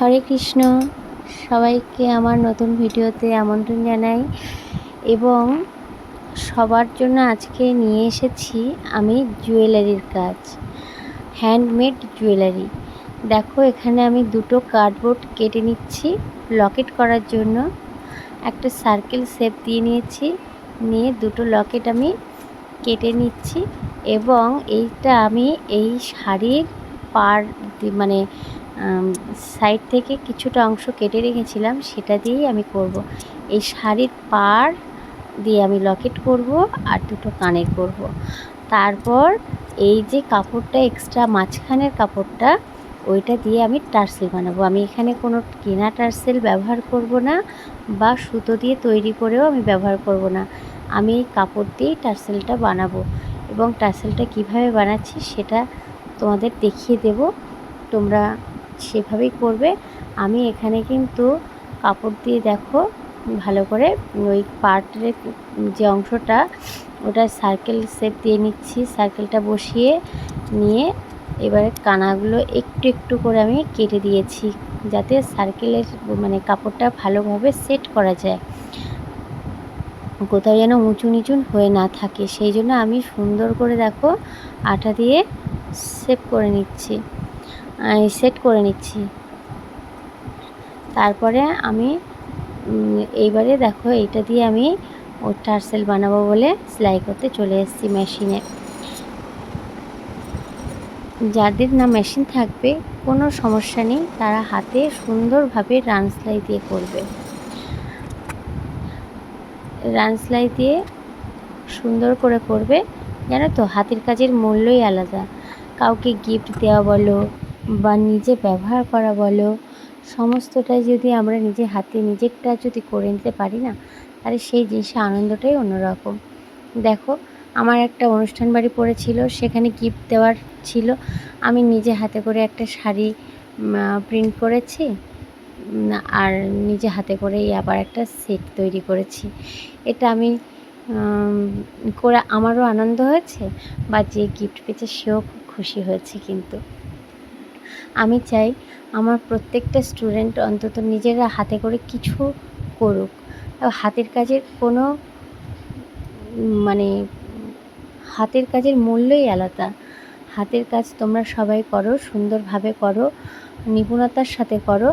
হরে কৃষ্ণ। সবাইকে আমার নতুন ভিডিওতে আমন্ত্রণ জানাই এবং সবার জন্য আজকে নিয়ে এসেছি আমি জুয়েলারির কাজ, হ্যান্ডমেড জুয়েলারি। দেখো, এখানে আমি দুটো কার্ডবোর্ড কেটে নিচ্ছি লকেট করার জন্য। একটা সার্কেল শেপ দিয়ে নিয়েছি, নিয়ে দুটো লকেট আমি কেটে নিচ্ছি এবং এইটা আমি এই শাড়ির পার মানে সাইড থেকে কিছুটা অংশ কেটে রেখেছিলাম, সেটা দিয়েই আমি করব। এই শাড়ির পার দিয়ে আমি লকেট করব আর দুটো কানের করব। তারপর এই যে কাপড়টা এক্সট্রা মাঝখানের কাপড়টা, ওইটা দিয়ে আমি টার্সেল বানাবো আমি এখানে কোনো কেনা টার্সেল ব্যবহার করব না বা সুতো দিয়ে তৈরি করেও আমি ব্যবহার করব না আমি এই কাপড় দিয়েই টার্সেলটা বানাবো এবং টার্সেলটা কীভাবে বানাচ্ছি সেটা তোমাদের দেখিয়ে দেব তোমরা সেভাবেই করবে। আমি এখানে কিন্তু কাপড় দিয়ে দেখো, ভালো করে ওই পার্টের যে অংশটা, ওটা সার্কেল শেপ দিয়ে নিচ্ছি। সার্কেলটা বসিয়ে নিয়ে এবারে কানাগুলো একটু একটু করে আমি কেটে দিয়েছি, যাতে সার্কেলের মানে কাপড়টা ভালোভাবে সেট করা যায়। কোথাও যেন উঁচু নিচু হয়ে না থাকে, সেই জন্য আমি সুন্দর করে দেখো আটা দিয়ে সেট করে নিচ্ছি। সেট করে নিচ্ছি। তারপরে আমি এইবারে দেখো এইটা দিয়ে আমি ও টার্সেল বানাবো বলে সেলাই করতে চলে এসেছি মেশিনে। যাদের না মেশিন থাকবে, কোনো সমস্যা নেই, তারা হাতে সুন্দরভাবে রান সেলাই দিয়ে করবে। রান সেলাই দিয়ে সুন্দর করে করবে, জানো তো, হাতের কাজের মূল্যই আলাদা। কাউকে গিফট দেওয়া বলো বা নিজে ব্যবহার করা বলো, সমস্তটাই যদি আমরা নিজে হাতে নিজেরটা যদি করে নিতে পারি না, তাহলে সেই জিনিসের আনন্দটাই অন্যরকম। দেখো, আমার একটা অনুষ্ঠান বাড়ি পড়েছিল, সেখানে গিফট দেওয়ার ছিল। আমি নিজে হাতে করে একটা শাড়ি প্রিন্ট করেছি আর নিজে হাতে করেই আবার একটা সেট তৈরি করেছি। এটা আমি করে আমারও আনন্দ হয়েছে, বা যে গিফট পেয়েছে সেও খুব খুশি হয়েছে কিন্তু। আমি চাই আমার প্রত্যেকটা স্টুডেন্ট অন্তত নিজেরা হাতে করে কিছু করুক। হাতের কাজের কোনো মানে হাতের কাজের মূল্যই আলাদা। হাতের কাজ তোমরা সবাই করো, সুন্দরভাবে করো, নিপুণতার সাথে করো,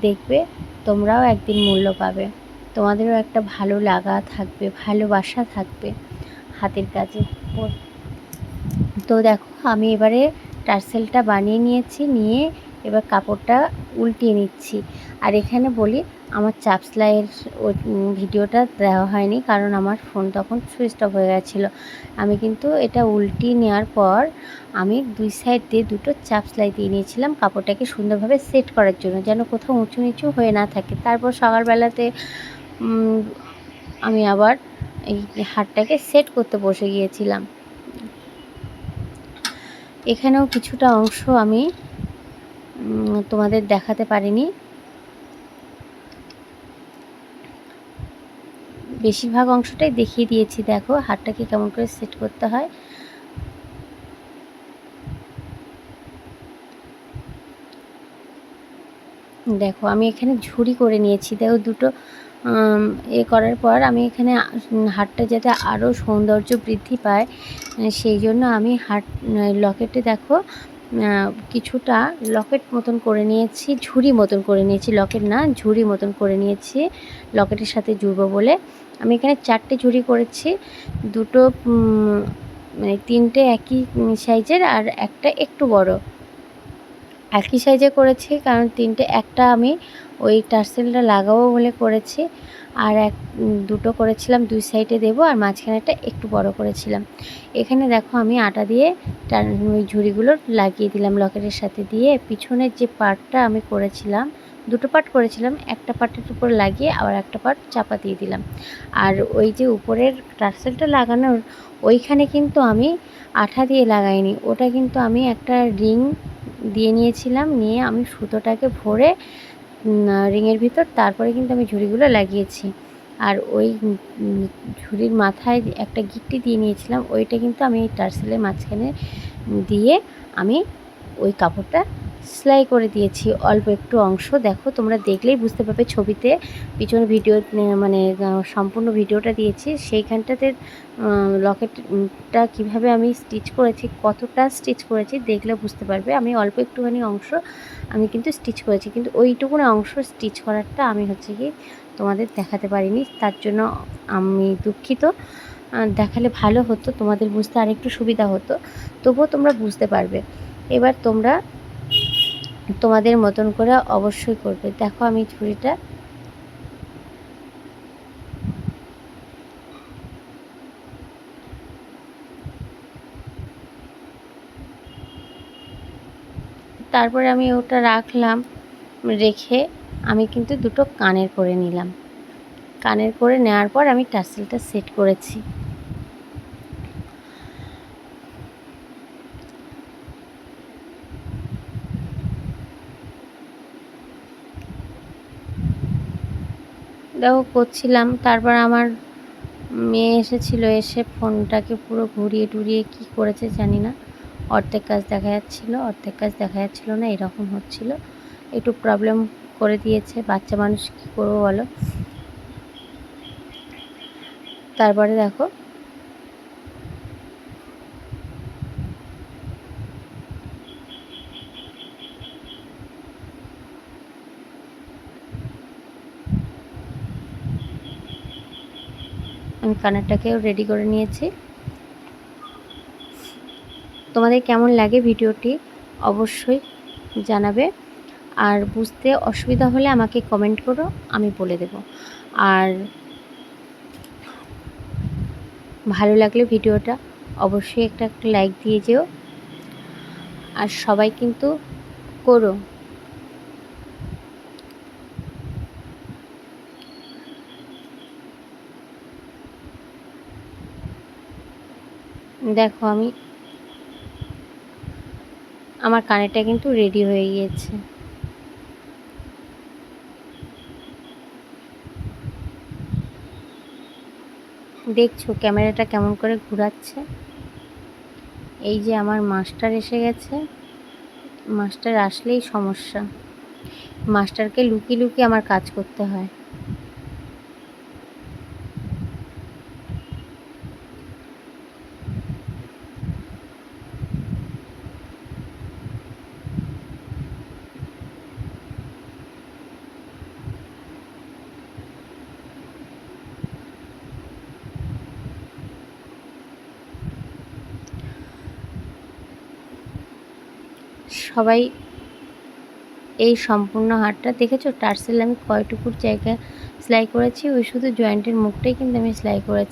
দেখবে তোমরাও একদিন মূল্য পাবে। তোমাদেরও একটা ভালো লাগা থাকবে, ভালোবাসা থাকবে হাতের কাজে। তো দেখো, আমি এবারে টার্সেলটা বানিয়ে নিয়েছি, নিয়ে এবার কাপড়টা উল্টিয়ে নিচ্ছি। আর এখানে বলি, আমার চাপ সেলাইয়ের ভিডিওটা দেওয়া হয়নি কারণ আমার ফোন তখন সুইচ অফ হয়ে গেছিল। আমি কিন্তু এটা উল্টিয়ে নেওয়ার পর আমি দুই সাইড দিয়ে দুটো চাপ সেলাই দিয়ে নিয়েছিলাম কাপড়টাকে সুন্দরভাবে সেট করার জন্য যেন কোথাও উঁচু নিচু হয়ে না থাকে। তারপর সকালবেলাতে আমি আবার এই হারটাকে সেট করতে বসে গিয়েছিলাম। এখানেও কিছুটা অংশ আমি তোমাদের দেখাতে পারিনি। বেশিরভাগ অংশটাই দেখিয়ে দিয়েছি, দেখো হাতটাকে কেমন করে সেট করতে হয়। দেখো আমি এখানে ঝুড়ি করে নিয়েছি, দেখো দুটো এ করার পর আমি এখানে হাটটা যাতে আরও সৌন্দর্য বৃদ্ধি পায় সেই জন্য আমি হাট লকেটে দেখো কিছুটা লকেট মতন করে নিয়েছি, ঝুড়ি মতন করে নিয়েছি, লকেট না, ঝুড়ি মতন করে নিয়েছি, লকেটের সাথে জুড়বো বলে। আমি এখানে চারটে ঝুড়ি করেছি, দুটো মানে তিনটে একই সাইজের আর একটা একটু বড়। একই সাইজে করেছি, কারণ তিনটে, একটা আমি ওই টার্সেলটা লাগাবো বলে করেছি আর এক দুটো করেছিলাম, দুই সাইডে দেবো আর মাঝখানেটা একটু বড় করেছিলাম। এখানে দেখো আমি আটা দিয়ে ওই ঝুড়িগুলো লাগিয়ে দিলাম লকেটের সাথে দিয়ে। পিছনের যে পার্টটা আমি করেছিলাম, দুটো পার্ট করেছিলাম, একটা পার্টের উপর লাগিয়ে আবার একটা পার্ট চাপা দিয়ে দিলাম। আর ওই যে উপরের টার্সেলটা লাগানোর, ওইখানে কিন্তু আমি আঠা দিয়ে লাগাইনি, ওটা কিন্তু আমি একটা রিং দিয়ে নিয়েছিলাম, নিয়ে আমি সুতোটাকে ভরে রিংয়ের ভিতর, তারপরে কিন্তু আমি ঝুড়িগুলো লাগিয়েছি। আর ওই ঝুড়ির মাথায় একটা গিট্টি দিয়ে নিয়েছিলাম, ওইটা কিন্তু আমি টার্সেলের মাঝখানে দিয়ে আমি ওই কাপড়টা সেলাই করে দিয়েছি, অল্প একটু অংশ। দেখো, তোমরা দেখলেই বুঝতে পারবে ছবিতে। পিছনে ভিডিও মানে সম্পূর্ণ ভিডিওটা দিয়েছি। সেইখানটাতে লকেটটা কীভাবে আমি স্টিচ করেছি, কতটা স্টিচ করেছি দেখলে বুঝতে পারবে। আমি অল্প একটুখানি অংশ আমি কিন্তু স্টিচ করেছি। কিন্তু ওইটুকুনি অংশ স্টিচ করারটা আমি হচ্ছে কি তোমাদের দেখাতে পারিনি। তার জন্য আমি দুঃখিত। দেখালে ভালো হতো, তোমাদের বুঝতে আরেকটু সুবিধা হতো। তবুও তোমরা বুঝতে পারবে। এবার তোমরা তোমাদের মতন করে অবশ্যই করবে। দেখো আমি ছুরিটা। তারপরে আমি ওটা রাখলাম, রেখে আমি কিন্তু দুটো কানের করে নিলাম। কানের করে নেওয়ার পর আমি টার্সেলটা সেট করেছি। দেখো করছিলাম। তারপর আমার মেয়ে এসেছিল, এসে ফোনটাকে পুরো ঘুরিয়ে টুরিয়ে কি করেছে জানি না। অর্ধেক কাজ দেখা যাচ্ছিল, অর্ধেক কাজ দেখা যাচ্ছিল না, এরকম হচ্ছিল। একটু প্রবলেম করে দিয়েছে, বাচ্চা মানুষ কী করব বলো? তারপরে দেখো আমি কানারটাকেও রেডি করে নিয়েছি। তোমাদের কেমন লাগে ভিডিওটি অবশ্যই জানাবে। আর বুঝতে অসুবিধা হলে আমাকে কমেন্ট করো, আমি বলে দেব। আর ভালো লাগলে ভিডিওটা অবশ্যই একটা লাইক দিয়ে যেও। আর সবাই কিন্তু করো। দেখো, আমি আমার কানেরটা কিন্তু রেডি হয়ে গিয়েছে। দেখছ, ক্যামেরাটা কেমন করে ঘোরাচ্ছে? এই যে আমার মাস্টার এসে গেছে। মাস্টার আসলেই সমস্যা। মাস্টারকে লুকিয়ে লুকিয়ে আমার কাজ করতে হয়। সবাই এই সম্পূর্ণ হাটটা দেখেছ? টার্সেল আমি কয়টুকুর জায়গা সেলাই করেছি, ওই শুধু জয়েন্টের মুখটাই কিন্তু আমি সেলাই করেছি।